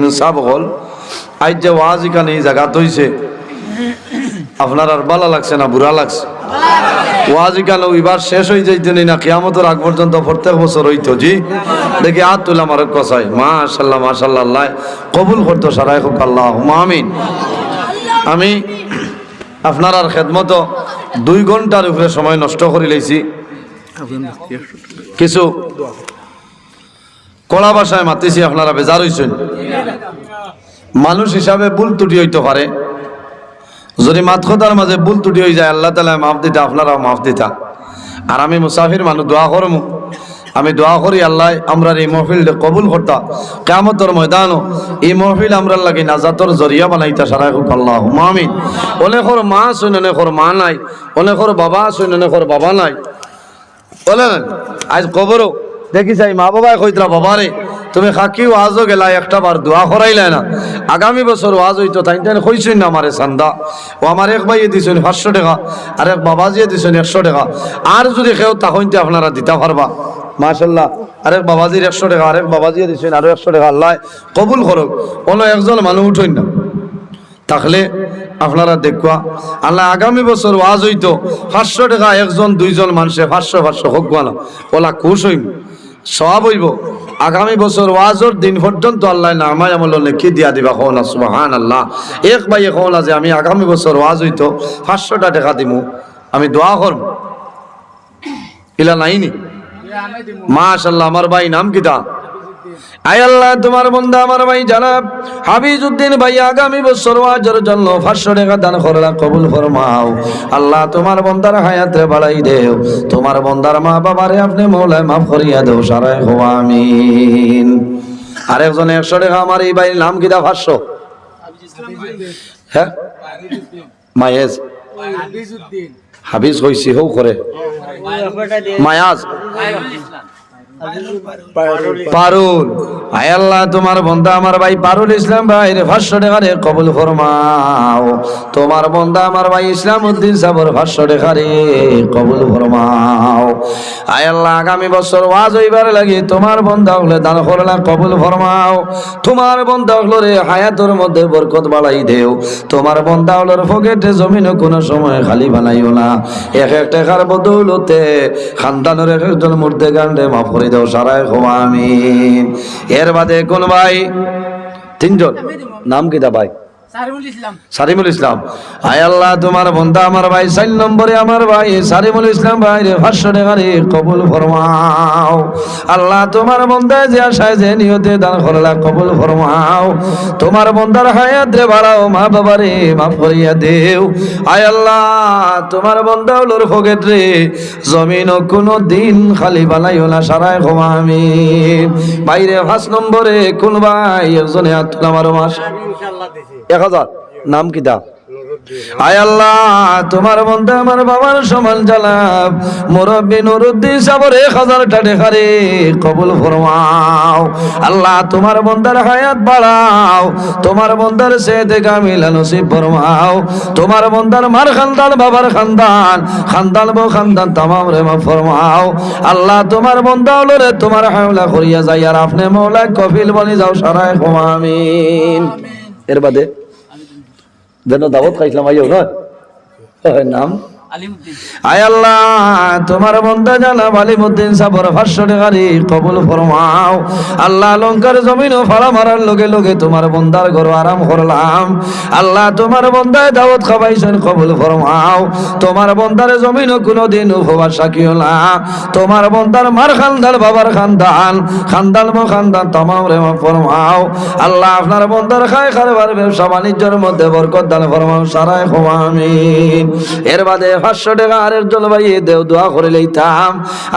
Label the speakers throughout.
Speaker 1: ইনসাফ হল আজ যে ওয়াজ এখানে এই জায়গা তৈছে আপনার আর ভালো লাগছে না, বুড়া লাগছে। ওয়াজ এখানে এবার শেষ হয়ে যাইতে না, কিয়ামতের আগ পর্যন্ত প্রত্যেক বছর হইতো জি। দেখি হাত তুলে আমার কসাই মাশাল্লাহ মাশাল্লাহ আল্লাহ কবুল করতো সারাই হোক আল্লাহ আমিন। আমি আপনার আর খেদমত দুই ঘণ্টার উপরে সময় নষ্ট করে লাইছি। কিছু কড়া ভাষায় মাতিছি, আপনারা বেজার হইছেন। মানুষ হিসাবে ভুল ত্রুটি হইতে পারে। যদি মাতখতার মাঝে ভুল ত্রুটি হয়ে যায়, আল্লাহ তালা মাফ দিতা আপনারাও মাফ দিতা। আর আমি মুসাফির মানুষ, দোয়া করমু। আমি দোয়া করি আল্লাহ আমরা এই মহফিল কবুল করতা। কেমতর ময়দানও এই মহফিল আমরা লাগে নাজাতর জরিয়া বানাইতা সারাই হোক আল্লাহ মামিন অনেকর মা শুন অনেকর মা নাই অনেকর বাবা শুন অনেকর বাবা নাই। বলে আজ কবরও দেখি চাই মা বাবাই কইতরা বাবারে তুমি খাকি ওয়াজও গেলা একটা বার দোয়া করাইলে না। আগামী বছর ওয়াজ হইতো, তাই তাই কইছেন না আমারে চান্দা ও আমার এক ভাইয়ে দিছেন পাঁচশো টাকা, আর এক বাবাজিয়ে দিছেন একশো টাকা। আর যদি কেউ তখনতে আপনারা দিতে পারবা। মাশাল্লাহ আরেক বাবাজির একশো টাকা আরেক বাবাজিয়ে দিছেন আরও একশো টাকা, আল্লাহ কবুল করুক। কোনো একজন মানুষ উঠইন না। থাকলে আপনারা দেখবা আল্লাহ আগামী বছর ওয়াজ হইতো, পাঁচশো টাকা একজন, দুইজন মানুষে পাঁচশো পাঁচশো, হোক বানো ওলা খুশ হইম। সব হইব। আগামী বছর ওয়াজর দিন পর্যন্ত আল্লাহ নামায় আমল লিখি দিয়া দিবা হন না সুবাহান আল্লাহ এক ভাই এক হল আছে আমি আগামী বছর ওয়াজ হইতো পাঁচশোটা টাকা দিমু আমি দোয়া করব। ইলা নাইনি? মাশাল্লাহ আমার ভাই নাম কিতা আয় আল্লাহ তোমার বন্ধা আমার ভাই জানাব হাবিজ উদ্দিন ভাই আগামী বছর ওয়াজের জন্য পাঁচশো টাকা দান করলা কবুল ফরমাও। আল্লাহ তোমার বন্দার হায়াতে বাড়াই দেও। তোমার বন্দার মা বাবারে আপনি মৌলায় মাফ করিয়া দেও সারাই হো আমিন। আরেকজন একশো টাকা আমার এই ভাইয়ের নাম কিনা পাঁচশো? হ্যাঁ? মায়েজ। হাবিজ হইছি হৌ করে। মায়াজ। পারুল আয় আল্লাহ তোমার বন্ধা আমার ভাই পারুল ইসলাম ভাই রে পাঁচশো টাকা রে কবুল ফরমাও। তোমার বন্ধা আমার ভাই ইসলাম উদ্দিন সাবর পাঁচশো টাকা রে কবুল ফরমাও। আয় আল্লাহ আগামী বছর ওয়াজ হইবার লাগে তোমার বন্ধা হলে দান করলা কবুল ফরমাও। তোমার বন্ধা হলো রে হায়াতর মধ্যে বরকত বাড়াই দেও। তোমার বন্ধা হলোর পকেটে জমিন কোনো সময় খালি বানাইও না। এক এক টাকার বদৌলতে খানদানের এক একজন মূর্তে গান্ডে মাফ করে দাও সারাই খোয়া আমিন। এর বাদে কোন ভাই? তিনজন। নাম কি দা ভাই?
Speaker 2: সারিমুল ইসলাম।
Speaker 1: আয় আল্লাহ তোমার বন্ধা আমার ভাই চার নম্বরে আমার ভাই। সারিমুল ইসলাম ভাই রে টাকা রে কবুল ফরমাও। আল্লাহ তোমার বন্ধা যে আশায় যে নিয়তে দান করলা কবুল ফরমাও। তোমার বন্ধার হায়াত রে বাড়াও মা বাবা রে মাফ করিয়া দেও। আয় আল্লাহ তোমার বন্ধা হলোর ফকেট রে জমিন কোনো দিন খালি বানাইও না সারাই ক্ষমা আমি বাইরে পাঁচ নম্বরে কোন ভাই একজনে হাত তুলা মারো মাস এক হাজার। নাম কি দা আয় আল্লাহ, তোমার বন্ধু আমার বাবার সমান জালাব মুরব্বী নুরুদ্দিন সাবর এক হাজার টাকা রে, কবুল ফরমাও। আল্লাহ তোমার বন্দার হায়াত বাড়াও। তোমার বন্দার সে দেখা মিলা নসিব ফরমাও। তোমার বন্দার মার খানদান, বাবার খানদান খানদান বো খানদান তামাম রে মা ফরমাও। আল্লাহ তোমার বন্দা হলো রে, তোমার হাওলা করিয়া যাই, আর আপনি মৌলা কফিল বনি যাও, সারায় আমিন। এর বাদে যেন দাওয়াত খাইছিলাম আইও না নাম
Speaker 2: আলিমুদ্দিন
Speaker 1: আয় আল্লাহ, তোমার বন্ধা জানা আলিমুদ্দিন সাবর পাঁচশো টাকারি কবুল ফরমাও। আল্লাহ লঙ্কার জমিন ফাড়া মারার লগে লগে তোমার বন্দার ঘর আরাম করলাম। আল্লাহ তোমার বন্দায় দাওয়াত খাবাইছেন, কবুল ফরমাও। তোমার বন্দার জমিন কোনোদিন উপবাস সাকিও না। তোমার বন্দার মার খানদান, বাবার খানদান খানদান মো খানদান, তামাম রে ফরমাও। আল্লাহ আপনার বন্দার খায় খারবার, ব্যবসা বাণিজ্যের মধ্যে বরকত দান ফরমাও আমিন। এর বাদে পাঁচশো টাকা আরেক জলবাই দেও দোয়া করে লইতাম।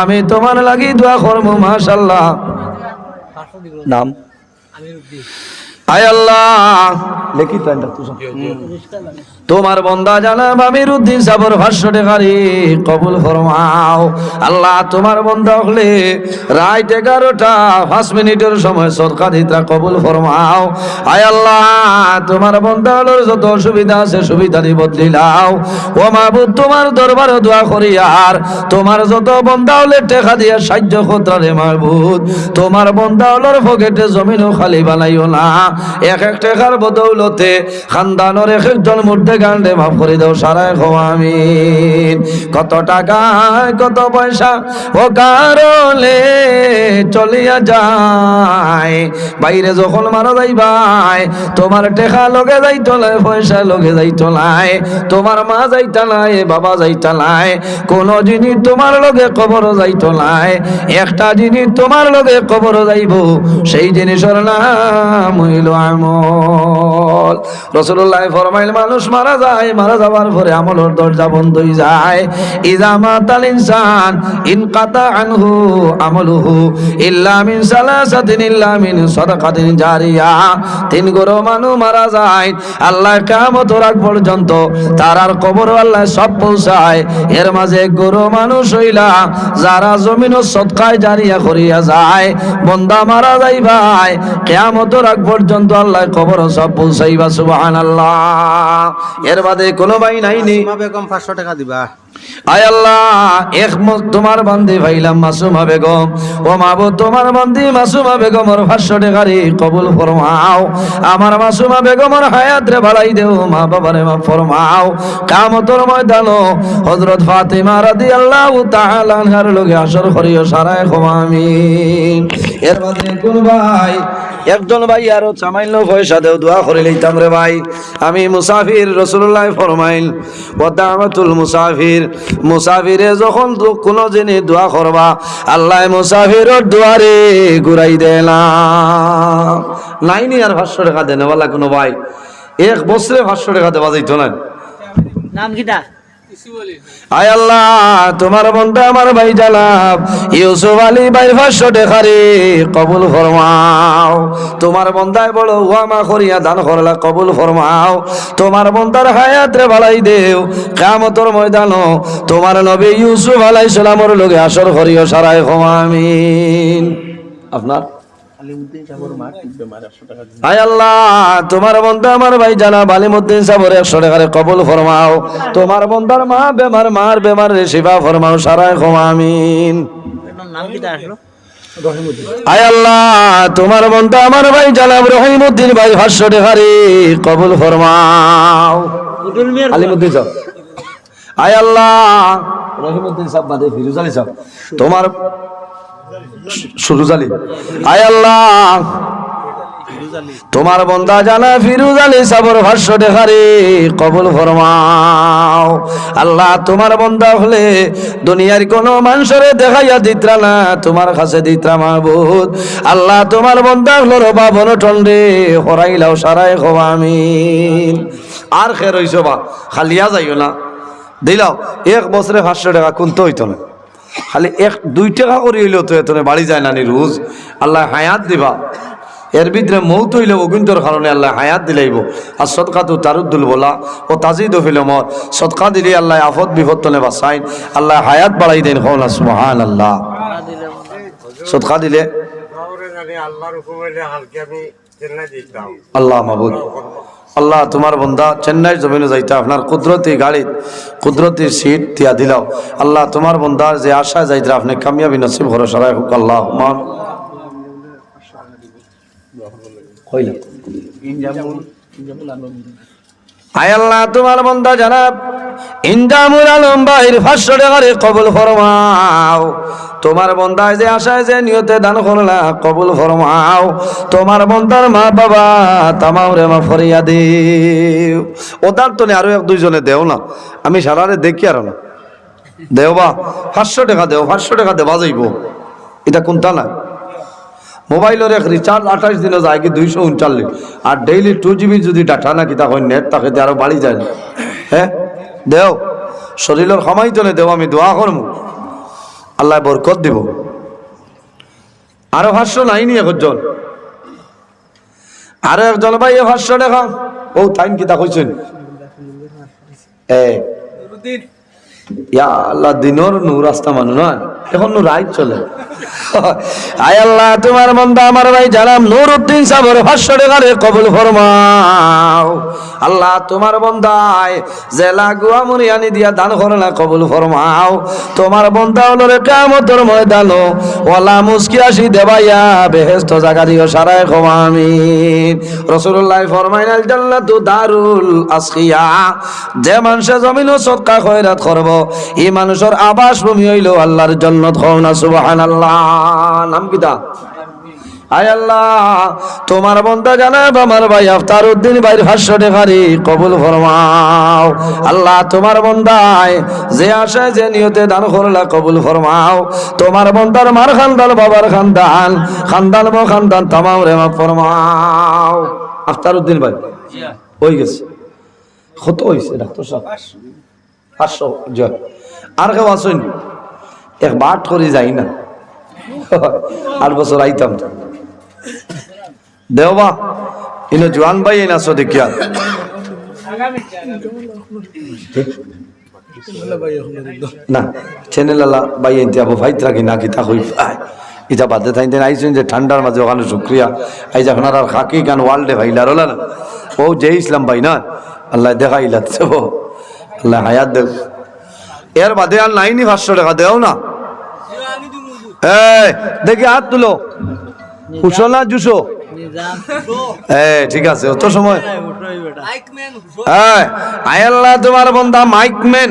Speaker 1: আমি তোমার লাগি দোয়া করব মাশাল্লাহ নাম? আয় আল্লাহ। লেখি তোমার বন্দা জানাব আমির উদ্দিন সাবর ভাষ্য টেকারি কবুল ফরমাও। আল্লাহ তোমার বন্দা হলে রাত এগারোটা পাঁচ মিনিটের সময় সরকার হিতরা কবুল ফরমাও। আয় আল্লাহ তোমার বন্দা হলো যত অসুবিধা আছে সুবিধা দি বদলিলাও। ও মাহবুব তোমার দরবার দোয়া করি আর। তোমার যত বন্দা হলে টেকা দিয়ে সাহায্য খোত্রা রে মাহবুদ তোমার বন্দা হলোর ফকেটে জমিনও খালি বানাইও না। এক এক টাকার বদৌলতে খানদানোর এক একজন মধ্যে গান্ডে, মাফ করে দাও সারায় খো আমিন। কত টাকা কত পয়সা, ও কারণে চলিয়া যায়। বাইরে যখন মারা যাই ভাই, তোমার টেকা লগে যাই তোলায় পয়সা লগে যাই তোলায় তোমার মা যাই টালায় বাবা যাই টালায় কোন জিনিস তোমার লগে কবর যাই তোলায় একটা জিনিস তোমার লগে কবর যাইব, সেই জিনিসের নাম হইল আমল। রসুল্লাহ ফরমাইল, মানুষ মারা যায়, মারা যাওয়ার পরে আমলের দরজা বন্ধ হয়ে যায়। ইজা মাতাল ইনসান, ইন কাতা আনহু সালাসাতিন সাদাকাতিন জারিয়া। তিন গরো মানু মারা যায়, আল্লাহ কিয়ামত রাগ পর্যন্ত তার আর কবর আল্লাহ সব পৌঁছায়। এর মাঝে গরো মানুষ হইলা, যারা জমিন সৎকায় জারিয়া করিয়া যায়। বন্দা মারা যাই ভাই কেয়ামত রাগ পর্যন্ত আল্লাহ কবর সব পৌঁছাইবা সুবহানাল্লাহ। এর বাদে কোনো ভাই নাইনি
Speaker 3: মা বেগম পাঁচশো টাকা দিবা।
Speaker 1: আয় আল্লাহ এক ম- তোমার বান্দি ভাইলাম মাসুমা বেগম। ও মাবো তোমার বান্দি মাসুমা বেগমর ভাষ্য টেকারি কবুল ফরমাও। আমার মাসুমা বেগমর হায়াত রে বাড়াই দেও মা বাবারে মা ফরমাও। কামতর ময়দানো হযরত ফাতিমা রাদিয়াল্লাহু তাআলা আনহার লগে আসর করিও সারায় আমিন। এর বাদে কোন ভাই একজন ভাই আরও চামাইল পয়সা দেও, দোয়া করে লইতাম রে ভাই। আমি মুসাফির রসুল্লাহ ফরমাইল, বদামাতুল মুসাফির। মুসাফিরে যখন কোনো জিনিস দোয়া করবা, আল্লাহ মুসাফিরের দুয়ারে ঘুরাই দেলাম নাইনি আর পাঁচশো টাকা দেনে বলা কোনো ভাই। এক বছরে পাঁচশো টাকা দেওয়া যাইতো না।
Speaker 2: নাম কিটা
Speaker 1: আয় আল্লাহ, তোমার বন্ধু আমার ভাই জালাব ইউসুফ আলী ভাই পাঁচশো টেকারে কবুল ফরমাও। তোমার বন্ধায় বড় ওয়ামা করিয়া দান করলা, কবুল ফরমাও। তোমার বন্ধার হায়াত ভালাই দেও কামতর ময়দানো তোমার নবী ইউসুফ আলাই সালামর লগে আসর করিও সারাই আমিন। আপনার আয় আল্লাহ তোমার বন্ধু আমার ভাই জানা বালিমুদ্দিন সাবর একশো টাকারে কবুল ফরমাও। তোমার বন্ধার মা বেমার মার বেমার রে শিবা ফরমাও সারাই আমিন।
Speaker 2: নাম কিটা আসলো?
Speaker 1: আয় আল্লাহ তোমার বন্ধু আমার ভাই জানাব রহিমুদ্দিন ভাই ভাষ্য টাকারে কবুল ফরমাও। আলিমুদ্দিন সাহেব আয় আল্লাহ। রহিমুদ্দিন সাহেব বাদে ফিরুজ আলী সাহেব তোমার তোমার বন্দা জানা ফিরুজ আলী সাবর ভাষ্য দেখারে কবুল ফরমাও। আল্লাহ তোমার বন্দা হলে দুনিয়ার কোন মানুষরে দেখাইয়া দিত্রা না, তোমার কাছে দিত্রা মাহবুদ আল্লাহ তোমার বন্দা হলো রবা বনটন রে হরাইলাও সারাই আমিন। আর খে রইছ বা খালিয়া যাইও না। দিলাও, এক বছরে পাঁচশো টাকা কোনতে হইতো না। খালি এক দুই টাকা করে হইলেও তো এত বাড়ি যায় না নি রোজ। আল্লাহ হায়াত দিবা। এর ভিতরে মৌত হইলে অগুন্তর কারণে আল্লাহ হায়াত দিলাইব। আর সৎকা তো তারুদ্দুল বলা ও তাজিদ ফিল মত। সৎকা দিলে আল্লাহ আফত বিপদ তলে বাসাইন। আল্লাহ হায়াত বাড়াই দেন হন সুহান আল্লাহ সৎকা দিলে আল্লাহ মাহবুদ আল্লাহ তোমার বন্ধা চেন্নাই জমিনে যাইতে, আপনার কুদরতি গাড়ি, কুদরতি সিট দিয়া দিলাও। আল্লাহ তোমার বন্ধার যে আশা যাইতে, আপনি কামিয়াবি নসিব ঘর সরাই হোক আল্লাহ আল্লাহ বন্ধা জানাব, ইন্দামুল আলম বাহির ফাঁসশো ফরমাও। তোমার বন্ধায় যে আশায় যে নিয়তে দান করলা, কবুল ফরমাও। তোমার বন্ধার মা বাবা তামাও রে মা ফরিয়া দেও। ওদার তো আরও এক দুইজনে দেও না। আমি সারারে দেখি আর না। দেও বা, পাঁচশো টাকা দেও, পাঁচশো টাকা দেওয়া যাইব। এটা কোনটা না? মোবাইলের এক রিচার্জ আঠাশ দিনে যায় কি দুইশো উনচাল্লিশ। আর ডেইলি টু জিবি যদি ডাটা নাকি তা হয় নেট তাকে আরও বাড়ি যায় না। হ্যাঁ? দেও। শরীরের সময় তো দেও, আমি দোয়া করব। আল্লাহ বরকত দিব। আরও ভাষ্য নাইনি একজন আরও একজন ভাই এ ভাষ্য দেখা। ও টাইম কিতা কইছেন? এ। আল্লাহ দিনর নূর রাস্তা মানুষ না এখন নু রাইট চলে। আয় আল্লাহ, তোমার মন্দা আমার ভাই জানাম, নুরুদ্দিন সাবর ভাষ্য রেগারে কবুল ফরমাও। আল্লাহ, তোমার বন্দায় জেলা গুয়া মুরিয়ানি দিয়া দান করলা কবুল ফরমাও। তোমার বন্দা হলো রে কামতর ময়দান ওলা মুস্কি আসি দেবাইয়া বেহেস্ত জাগা দিও সারায় ক্ষমামিন রসুল্লাহ ফরমাইনাল জান্নাতু দারুল আসকিয়া। যে মানুষে জমিন সৎকা খয়রাত করব, এই মানুষের আবাস ভূমি হইল আল্লাহর জন্নত হও না, সুবহানাল্লাহ। নাম কিতা আয় আল্লাহ, তোমার বন্ধা জানাব, আমার ভাই আফতার উদ্দিন ভাইয়ের ভাষ্য দেখারি কবুল ফরমাও। আল্লাহ, তোমার বন্দায় যে আশায় যে নিয়তে দান করলা কবুল ফরমাও। তোমার বন্দার মার খানদান, বাবার খানদান খানদান ব খানদান, তামাম রে মাফ ফরমাও। আফতার উদ্দিন ভাই, হয়ে গেছে। কত হয়েছে ডাক্তার সাহেব? পাঁচশো। জয়। আর কেউ আসুন এক বাট করে যাই না। আট বছর আইতাম। দেওবা ইনো জোয়ান ভাই না সো দেখিয়া ঠান্ডার মাঝে ওখানে শুক্রিয়া। আই যখন আর খাকি গান ওয়ার্ল্ডে ভাইলার না ও যে ইসলাম ভাই না, আল্লাহ দেখাইলা তো আল্লাহ হায়াত দেব এর বাদে আর নাইনি পাঁচশো টাকা দেও না। দেখি হাত তুলো। উঠো না জুসো? ঠিক আছে অত সময়। হ্যাঁ আয়াল্লাহ তোমার বন্ধা মাইক ম্যান।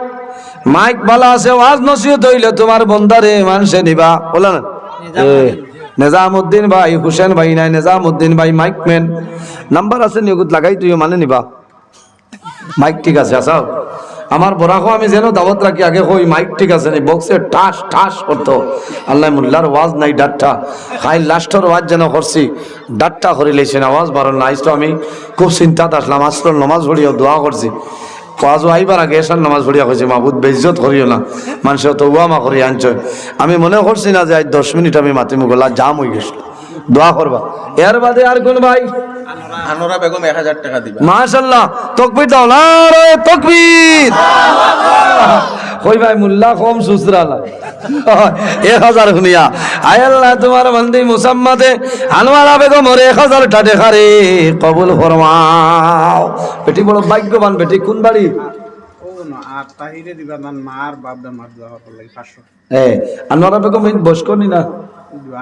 Speaker 1: মাইক ভালো আছে ওয়াজ নসিহত হইলে তোমার বন্দারে মানুষে নিবা। বলে না? এ, নিজামুদ্দিন ভাই হুসেন ভাই নাই নিজামুদ্দিন ভাই মাইক ম্যান। নাম্বার আছে নিয়োগ লাগাই তুই মানে নিবা। মাইক ঠিক আছে আসাও আমার বরাকো আমি যেন দাওয়াত রাখি আগে কই মাইক ঠিক আছে নি বক্সে ঠাস ঠাস করতো। আল্লাহ মুল্লার ওয়াজ নাই ডাট্টা। খাই লাস্টর ওয়াজ যেন করছি ডাট্টা করে লেছেন আওয়াজ বারণ না আইসতো আমি খুব চিন্তাত আসলাম আসল নমাজ পড়িও দোয়া করছি। ওয়াজও আইবার আগে এসার নামাজ পড়িয়া কইছে মাহবুদ বেজত করিও না। মানুষ তো মা করি আনছ। আমি মনে করছি না যে আজ দশ মিনিট আমি মাতি মুগলা জাম হয়ে গেছিল দোয়া করবা। এর বাদে আর কোন ভাই?
Speaker 3: আনোরা বেগম এক হাজার টাকা দিবা।
Speaker 1: মাশাল্লাহ তকবির দাও। নারে তকবির! কই ভাই মুল্লা কম সুসরালা এক হাজার শুনিয়া। আয়াল্লাহ তোমার মন্দি মুসাম্মাতে আনোয়ারা বেগম ওর এক হাজার টাটে খারে কবুল ফরমাও। বেটি বড় ভাগ্যবান বেটি কোন বাড়ি?
Speaker 3: না মার বাপ মার পাঁচশো
Speaker 1: আনোয়ারা বেগম এই বয়স না?
Speaker 3: দিবা।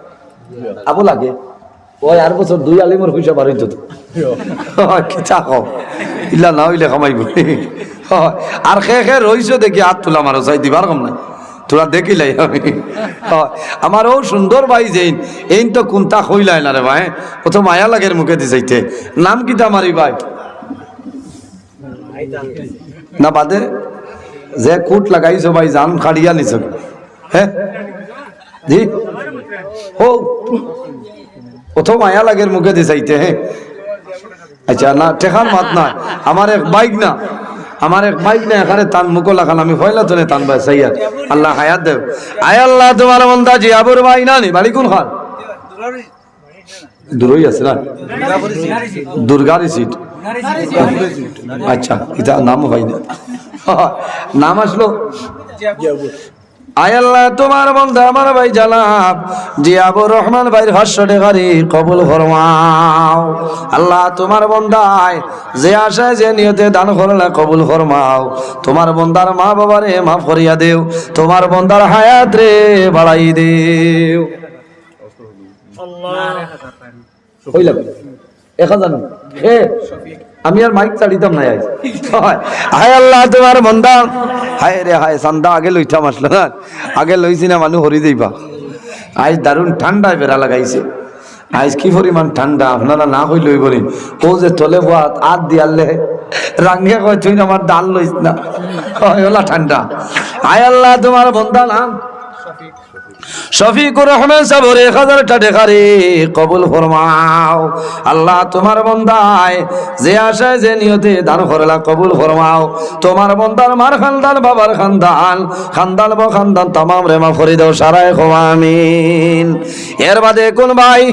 Speaker 1: আবু লাগে। ওই আর বছর দুই আলিমর পয়সা বাড়ি তো কিতা কম। ইলা না হইলে কমাইব। আর খে খে রইছো দেখি হাত তোলা মারো চাই দিবার কম নাই। তোরা দেখিলাই আমি। আমার ও সুন্দর ভাই যেইন, এইন তো কোনটা কইলাই না রে ভাই? তো মায়া লাগের মুখে দি যাইতে নাম কিতা মারি ভাই? না বাদে, যে কুট লাগাইছো ভাই, জান খাড়িয়া নিছ হ্যাঁ জি? ও প্রথম মায়া লাগের মুখে দিয়ে চাইতে হ্যাঁ। আচ্ছা না টেকার মাত না, আমার এক বাইক না, আমার এক বাইক না, এখানে তান মুখো লাগান, আমি ফয়লা তো তান ভাই সাইয়া আল্লাহ হায়াত দেব। আয় আল্লাহ, তোমার মন্দা জি আবুর ভাই না নি? বাড়ি কোন খান। দূরই আছে না? দুর্গারি সিট। আচ্ছা এটা নাম হয় না। নাম আসলো? আয় আল্লাহ তোমার বন্ধা আমার ভাই জানাব। জিয়াবুর রহমান ভাইয়ের ভাষ্য ডেকারি কবুল ফরমাও। আল্লাহ তোমার বন্ধায় যে আশায় যে নিয়তে দান করলে কবুল ফরমাও। তোমার বন্দার মা বাবারে মাফ করিয়া দেও তোমার বন্দার হায়াত রে বাড়াই দেও। এক হাজার আমি আর মাইক চাড়িতাম না হয়। আল্লাহ, তোমার বন্দা। হায় রে হায় সান্দা আগে লইতাম আসলো না। আগে লইছি না মানুষ হরি যাইবা। আজ দারুণ ঠান্ডায় বেড়া লাগাইছে। আজ কি পরিমাণ ঠান্ডা আপনারা না হই লইব নি। ও যে তলে বাত আত দিয়ালে রাঙ্গে কয়, তুই না আমার ডাল লইস না। ওলা ঠান্ডা হায় আল্লাহ, তোমার বন্দা নাম। শফিকুর রহমান সাবর, এক হাজারটা ঢেকারে কবুল ফরমাও। আল্লাহ তোমার বন্দায় যে আশায়, যে নিয়তে দান করলা, কবুল ফরমাও। তোমার বন্দার মার খানদান, বাবার খানদান খানদান ব খানদান তামাম রেমা ফরিদ সারায় খোয়ামিন এর বাদে কোন ভাই